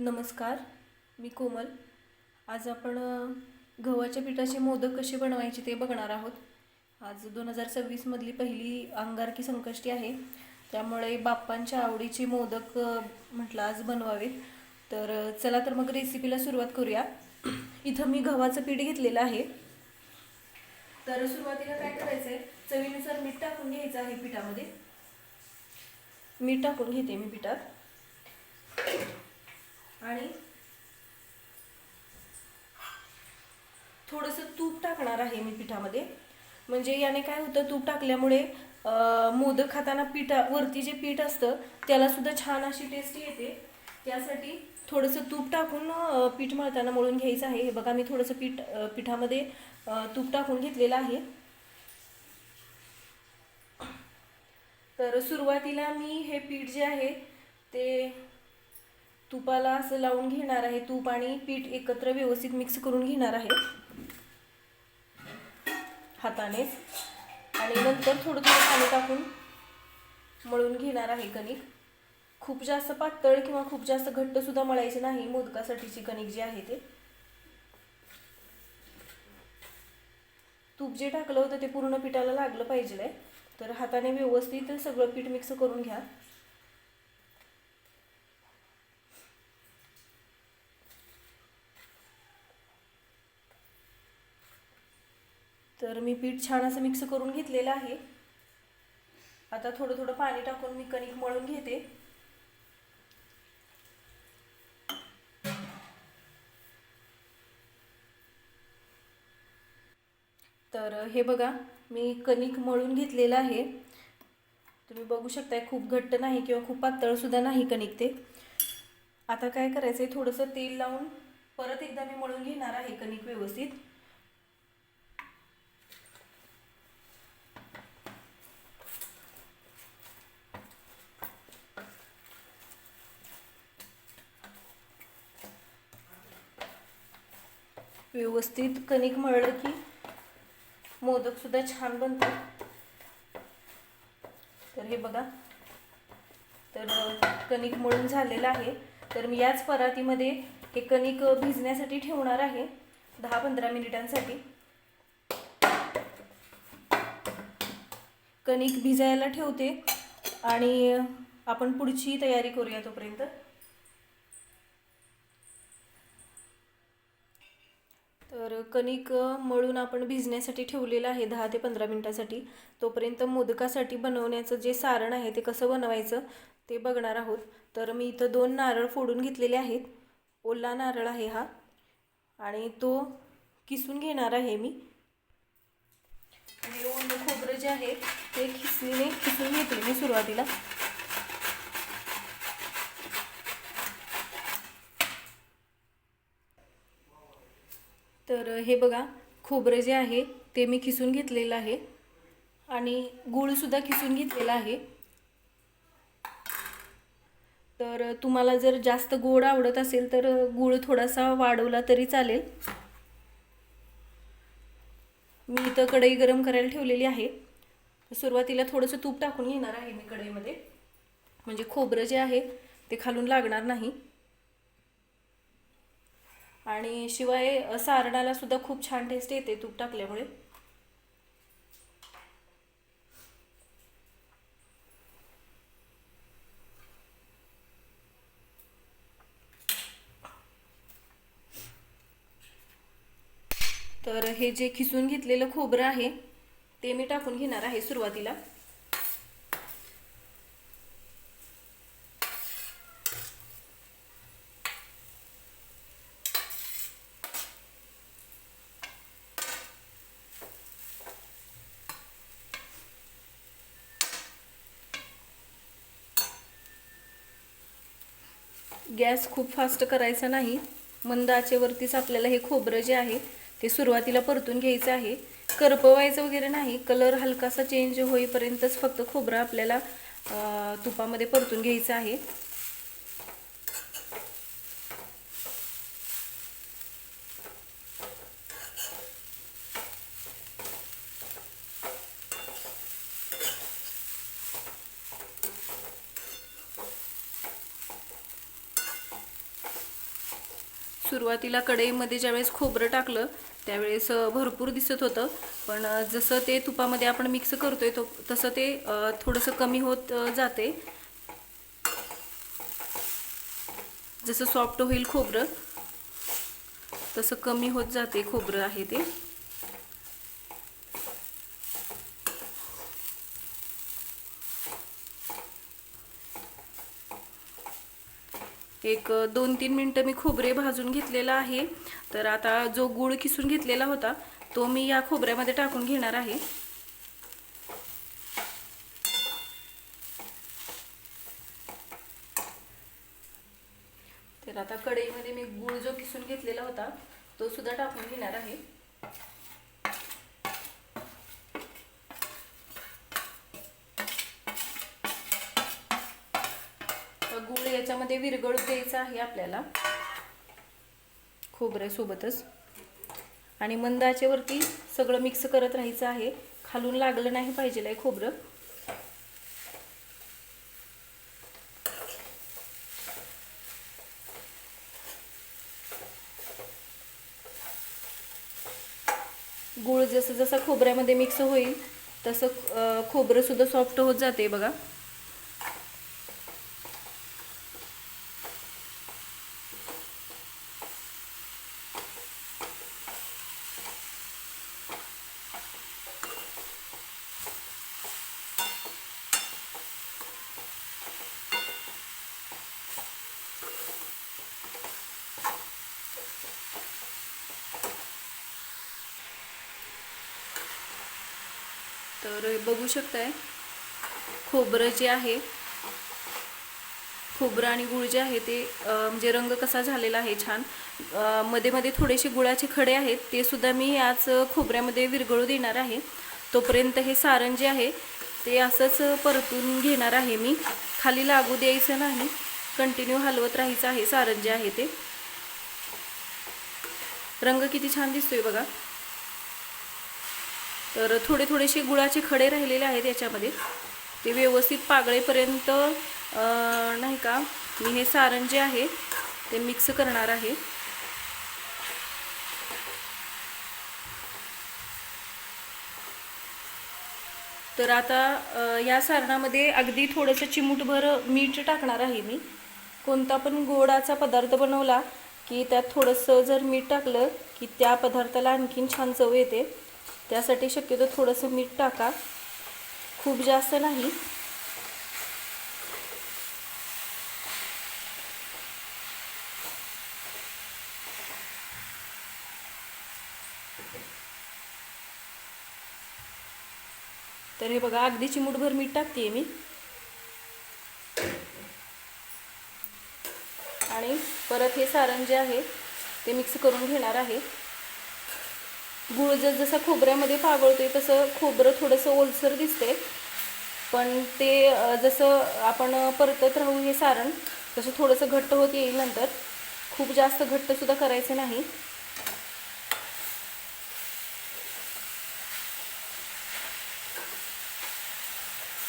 नमस्कार मी कोमल. आज आपण गव्हाच्या पिठाचे मोदक कसे बनवायचे ते बघणार आहोत. आज दोन हजार सव्वीसमधली पहिली अंगारकी संकष्टी आहे. त्यामुळे बाप्पांच्या आवडीचे मोदक म्हटलं आज बनवावेत. तर चला तर मग रेसिपीला सुरुवात करूया. इथं मी गव्हाचं पीठ घेतलेलं आहे. तर सुरुवातीला काय करायचं आहे चवीनुसार मीठ टाकून घ्यायचं आहे पिठामध्ये. मीठ टाकून घेते मी पिठात. आणि थोडंसं तूप टाकणार आहे मी पिठामध्ये. म्हणजे याने काय होतं तूप टाकल्यामुळे मोदक खाताना पिठा वरती जे पीठ असतं त्याला सुद्धा छान अशी टेस्ट येते. त्यासाठी थोडंसं तूप टाकून पीठ मळताना मळून घ्यायचं आहे. हे बघा मी थोडंसं पीठ पिठामध्ये तूप टाकून घेतलेलं आहे. तर सुरुवातीला मी हे पीठ जे आहे ते तुपाला असं लावून घेणार आहे तूप आणि पीठ एकत्र व्यवस्थित मिक्स करून घेणार आहे. हातानेच आणि नंतर थोडं थोडं पाणी टाकून मळून घेणार आहे कणिक. खूप जास्त पातळ किंवा खूप जास्त घट्ट सुद्धा मळायचे नाही मोदकासाठीची कणिक जी आहे ते. तूप जे टाकलं होतं ते पूर्ण पिठाला लागलं पाहिजे. तर हाताने व्यवस्थित सगळं पीठ मिक्स करून घ्या. तर मी पीठ छान असं मिक्स करून घेतलेलं आहे. आता थोडं थोडं पाणी टाकून मी कणिक मळून घेते. तर हे बघा मी कणिक मळून घेतलेलं आहे. तुम्ही बघू शकताय खूप घट्ट नाही किंवा खूप पातळसुद्धा नाही कणिक ते. आता काय करायचं आहे थोडंसं तेल लावून परत एकदा मी मळून घेणार आहे कणिक व्यवस्थित. व्यवस्थित कणिक मळलं की मोदक सुद्धा छान बनतात. तर हे बघा. तर कणिक मळून झालेलं आहे. तर मी याच परातीमध्ये हे कणिक भिजण्यासाठी ठेवणार आहे. दहा पंधरा मिनिटांसाठी. कणिक भिजायला ठेवते. आणि आपण पुढची तयारी करूया तोपर्यंत. तर कणिक मळून आपण भिजण्यासाठी ठेवलेलं आहे दहा ते पंधरा मिनटासाठी. तोपर्यंत मोदकासाठी बनवण्याचं जे सारण आहे ते कसं बनवायचं ते बघणार आहोत. तर मी इथं दोन नारळ फोडून घेतलेले आहेत. ओला नारळ आहे हा. आणि तो किसून घेणार आहे मी. आणि ओलं खोबरं जे आहे ते खिसणीने खिसून घेते मी सुरुवातीला. तर हे बघा खोबरं जे आहे ते मी खिसून घेतलेलं आहे. आणि गूळसुद्धा खिसून घेतलेला आहे. तर तुम्हाला जर जास्त गोड आवडत असेल तर गूळ थोडासा वाढवला तरी चालेल. मी इथं कढई गरम करायला ठेवलेली आहे. सुरुवातीला थोडंसं तूप टाकून घेणार आहे मी कढईमध्ये. म्हणजे खोबरं जे आहे ते खालून लागणार नाही. आणि शिवाय सारणाला सुद्धा खूप छान टेस्ट येते तूप टाकल्यामुळे. तर हे जे खिसून घेतलेलं खोबरं आहे ते मी टाकून घेणार आहे सुरुवातीला. गॅस खूप फास्ट करायचा नाही. मंद आचेवरतीच आपल्याला हे खोबरं जे आहे ते सुरुवातीला परतून घ्यायचं आहे. करपवायचं वगैरे नाही कलर हलकासा चेंज होईपर्यंतच फक्त खोबरं आपल्याला तुपामध्ये परतून घ्यायचं आहे. सुरुवातीला कढईमध्ये ज्यावेळेस खोबरं टाकलं त्यावेळेस भरपूर दिसत होतं. पण जसं ते तुपामध्ये आपण मिक्स करतोय तो तसं ते थोडंसं कमी होत जाते. जसं सॉफ्ट होईल खोबरं तसं कमी होत जाते खोबरं आहे ते. एक दोन तीन मिनटं मी खोबरे भाजून घेतलेला आहे. तर आता जो गूळ किसून घेतलेला होता तो मी या खोबऱ्यामध्ये टाकून घेणार आहे. तर आता कढईमध्ये मी गूळ जो किसून घेतलेला होता तो सुद्धा टाकून घेणार आहे तर गूळ याच्यामध्ये विरघळू द्यायचा आहे आपल्याला. खोबऱ्यासोबतच आणि मंद सगळं मिक्स करत राहायचं आहे. खालून लागलं नाही पाहिजे आहे खोबरं. गूळ जसं जसं खोबऱ्यामध्ये मिक्स होईल तसं खोबरंसुद्धा खोबरं सुद्धा सॉफ्ट होत जाते बघा. तर बघू शकताय खोबरं जे आहे खोबरं आणि गुळ जे आहे ते म्हणजे रंग कसा झालेला आहे छान. मध्ये मध्ये थोडेसे गुळाचे खडे आहेत ते सुद्धा मी याच खोबऱ्यामध्ये विरघळू देणार आहे. तोपर्यंत हे सारण जे आहे ते असंच परतून घेणार आहे मी. खाली लागू द्यायचं नाही कंटिन्यू हलवत राहायचं आहे सारण जे आहे ते. रंग किती छान दिसतोय बघा. तर थोडे थोडेसे गुळाचे खडे राहिलेले आहेत याच्यामध्ये. ते व्यवस्थित पागळेपर्यंत नाही का मी हे सारण जे आहे ते मिक्स करणार आहे. तर आता या सारणामध्ये अगदी थोडंसं चिमूटभर मीठ टाकणार आहे मी. कोणता पण गोडाचा पदार्थ बनवला की त्यात थोडंसं जर मीठ टाकलं की त्या पदार्थाला आणखीन छान चव येते. त्यासाठी शक्यतो थोडंसं मीठ टाका. खूप जास्त नाही. तर हे बघा अगदी चिमूटभर मीठ टाकते मी. आणि परत हे सारण जे आहे ते मिक्स करून घेणार आहे. गुळ जस जसा खोबऱ्यामध्ये पागळतोय तसं खोबरं थोडंसं ओलसर दिसते पण ते जसं आपण परतत राहू हे सारण तसं थोडंसं घट्ट होत येईल नंतर. खूप जास्त घट्टसुद्धा करायचं नाही.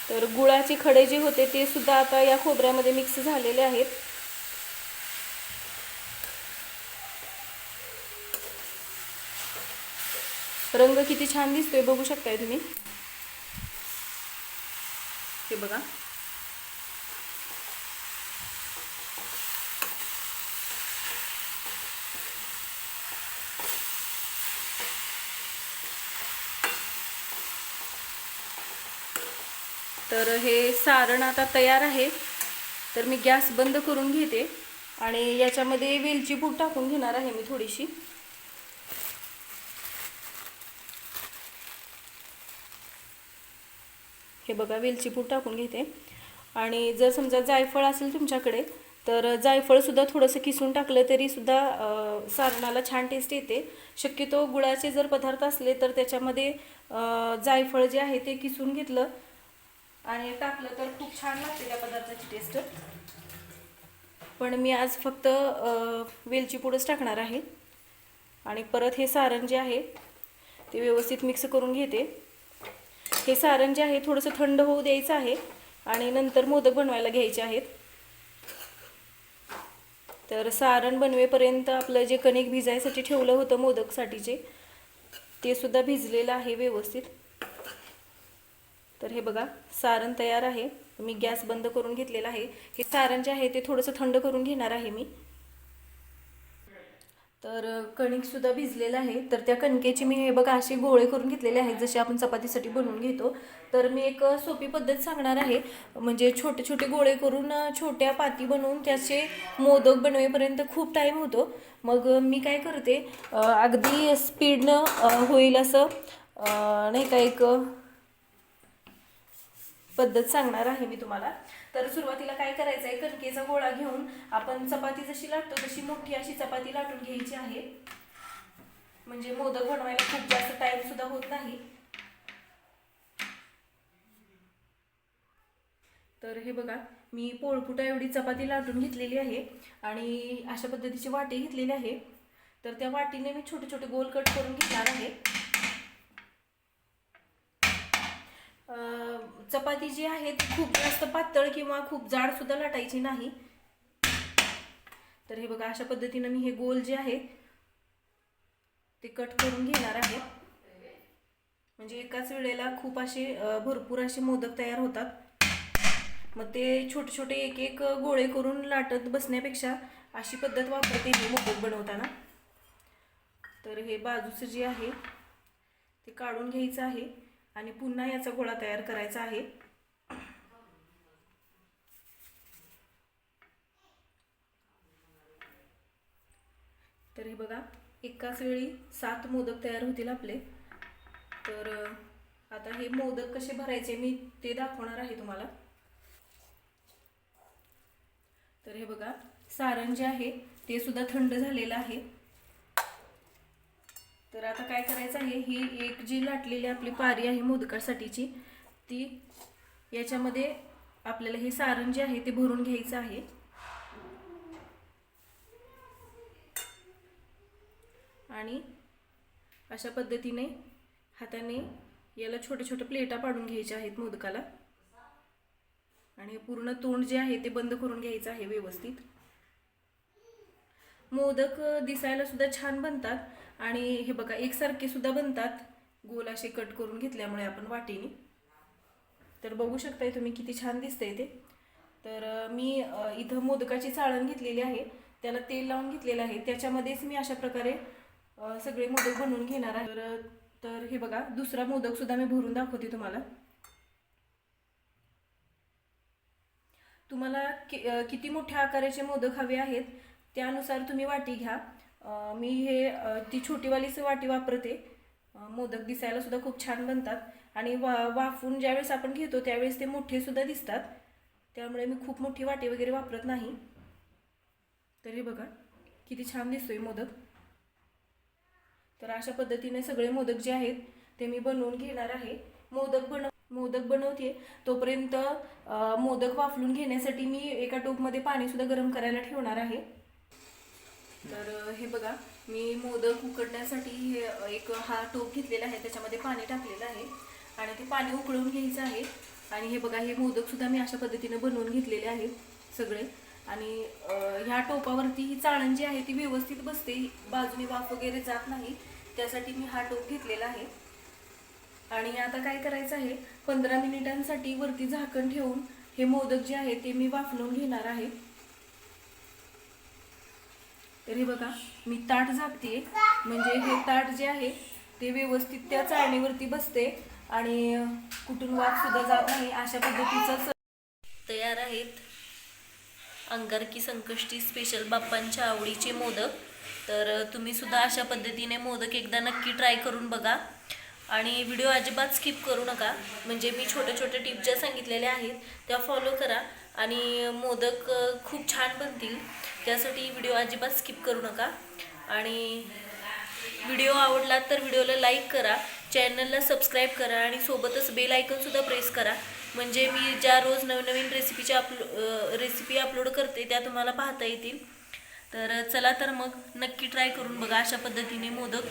तर गुळाचे खडे जे होते ते सुद्धा आता या खोबऱ्यामध्ये मिक्स झालेले आहेत. रंग किती छान दिसतोय बघू शकताय तुम्ही. हे बघा. तर हे सारण आता तयार आहे. तर मी गॅस बंद करून घेते आणि याच्यामध्ये वेलची पूड टाकून घेणार आहे मी थोडीशी. हे बघा वेलची पूड टाकून घेते. आणि जर समजा जायफळ असेल तुमच्याकडे तर जायफळसुद्धा थोडंसं किसून टाकलं तरीसुद्धा सारणाला छान टेस्ट येते. शक्यतो गुळाचे जर पदार्थ असले तर त्याच्यामध्ये जायफळ जे आहे ते किसून घेतलं आणि टाकलं तर खूप छान लागते त्या पदार्थाची टेस्ट पण मी आज फक्त वेलचीपूडच वेलची पूडच टाकणार आहे. आणि परत हे सारण जे आहे ते व्यवस्थित मिक्स करून घेते. हे सारण जे आहे थोडंसं थंड होऊ द्यायचं आहे आणि नंतर मोदक बनवायला घ्यायचे आहेत. तर सारण बनवेपर्यंत आपलं जे कणिक भिजायसाठी ठेवलं होतं मोदकसाठीचे ते सुद्धा भिजलेलं आहे व्यवस्थित. तर हे बघा सारण तयार आहे. मी गॅस बंद करून घेतलेला आहे. हे सारण जे आहे ते थोडंसं थंड करून घेणार आहे मी. तर कणिक सुद्धा भिजलेलं आहे. तर त्या कणकेची मी हे बघा असे गोळे करून घेतलेले आहेत. जसे आपण चपातीसाठी बनवून घेतो. तर मी एक सोपी पद्धत सांगणार आहे. म्हणजे छोटे छोटे गोळे करून छोट्या पाती बनवून त्याचे मोदक बनवेपर्यंत खूप टाईम होतो. मग मी काय करते अगदी स्पीडनं होईल असं नाही का एक पद्धत सांगणार आहे मी तुम्हाला. तर सुरुवातीला काय करायचं आहे कणकेचा गोळा घेऊन आपण चपाती जशी लाटतो तशी मोठी अशी चपाती लाटून घ्यायची आहे. म्हणजे मोदक बनवायला खूप जास्त टाईम सुद्धा होत नाही. तर हे बघा मी पोळपुटा एवढी चपाती लाटून घेतलेली आहे आणि अशा पद्धतीची वाटी घेतलेली आहे. तर त्या वाटीने मी छोटे छोटे गोल कट करून घेणार आहे. चपाती जी आहे ती खूप जास्त पातळ किंवा खूप जाड सुद्धा लाटायची नाही. तर हे बघा अशा पद्धतीनं मी हे गोल जे आहे ते कट करून घेणार आहे. म्हणजे एकाच वेळेला खूप असे भरपूर असे मोदक तयार होतात. मग ते छोटे छोटे एक एक गोळे करून लाटत बसण्यापेक्षा अशी पद्धत वापरते मी मोदक बनवताना. तर हे बाजूचं जे आहे ते काढून घ्यायचं आहे. आणि पुन्हा याचा गोळा तयार करायचा आहे. तर हे बघा एकाच वेळी सात मोदक तयार होतील आपले. तर आता हे मोदक कसे भरायचे मी ते दाखवणार आहे तुम्हाला. तर हे बघा सारण जे आहे ते सुद्धा थंड झालेलं आहे. तर आता काय करायचं आहे? ही एक जी लाटलेली आपली पारी आहे मोदकासाठीची ती याच्यामध्ये आपल्याला हे सारण जे आहे ते भरून घ्यायचं आहे. आणि अशा पद्धतीने हाताने याला छोटे छोटे प्लेटा पाडून घ्यायच्या आहेत मोदकाला. आणि पूर्ण तोंड जे आहे ते बंद करून घ्यायचं आहे व्यवस्थित. मोदक दिसायला सुद्धा छान बनतात. आणि हे बघा एकसारखे सुद्धा बनतात. गोल असे कट करून घेतल्यामुळे आपण वाटीने. तर बघू शकताय तुम्ही किती छान दिसतंय ते. तर मी इथं मोदकाची चाळण घेतलेली आहे. त्याला तेल लावून घेतलेलं आहे. त्याच्यामध्येच मी अशा प्रकारे सगळे मोदक बनवून घेणार आहे. तर तर हे बघा दुसरा मोदक सुद्धा मी भरून दाखवते तुम्हाला. तुम्हाला कि किती मोठ्या आकाराचे मोदक हवे आहेत त्यानुसार तुम्ही वाटी घ्या. मी हे ती छोटीवालीच वाटी वापरते. मोदक दिसायला सुद्धा खूप छान बनतात. आणि वा वाफून ज्यावेळेस आपण घेतो त्यावेळेस ते मोठे सुद्धा दिसतात. त्यामुळे मी खूप मोठी वाटी वगैरे वापरत नाही. तरी बघा किती छान दिसतोय मोदक. तर अशा पद्धतीने सगळे मोदक जे आहेत ते मी बनवून घेणार आहे. मोदक बनव मोदक बनवते. तोपर्यंत मोदक वाफलून घेण्यासाठी मी एका टोपमध्ये पाणीसुद्धा गरम करायला ठेवणार आहे. तर हे बघा मी मोदक उकडण्यासाठी हे एक हा टोप घेतलेला आहे त्याच्यामध्ये पाणी टाकलेलं आहे आणि ते पाणी उकळून घ्यायचं आहे. आणि हे बघा हे मोदकसुद्धा मी अशा पद्धतीनं बनवून घेतलेले आहेत सगळे. आणि ह्या टोपावरती ही चाळण जी आहे ती व्यवस्थित बसते बाजूने वाफ वगैरे जात नाही त्यासाठी मी हा टोप घेतलेला आहे. आणि आता काय करायचं आहे पंधरा मिनिटांसाठी वरती झाकण ठेवून हे मोदक जे आहे ते मी वाफलून घेणार आहे. तरी बघा मी ताट झाकते म्हणजे हे ताट जे आहे ते व्यवस्थित त्या चाळणीवरती बसते आणि कुठून वाफ सुद्धा जात नाही अशा पद्धतीचं तयार आहेत. अंगारकी संकष्टी स्पेशल बाप्पांच्या आवडीचे मोदक. तर तुम्ही सुद्धा अशा पद्धतीने मोदक एकदा नक्की ट्राय करून बघा. आणि व्हिडिओ अजिबात स्किप करू नका. म्हणजे मी छोटे छोटे टिप ज्या सांगितलेल्या आहेत त्या फॉलो करा. आणि मोदक खूप छान बनतील. त्यासाठी व्हिडिओ अजिबात स्किप करू नका. आणि व्हिडिओ आवडला तर व्हिडिओला लाईक करा चॅनलला सबस्क्राईब करा आणि सोबतच बेल आयकनसुद्धा प्रेस करा. म्हणजे मी ज्या रोज नवनवीन रेसिपीच्या अपलो रेसिपी अपलोड करते त्या तुम्हाला पाहता येतील. तर चला तर मग नक्की ट्राय करून बघा अशा पद्धतीने मोदक.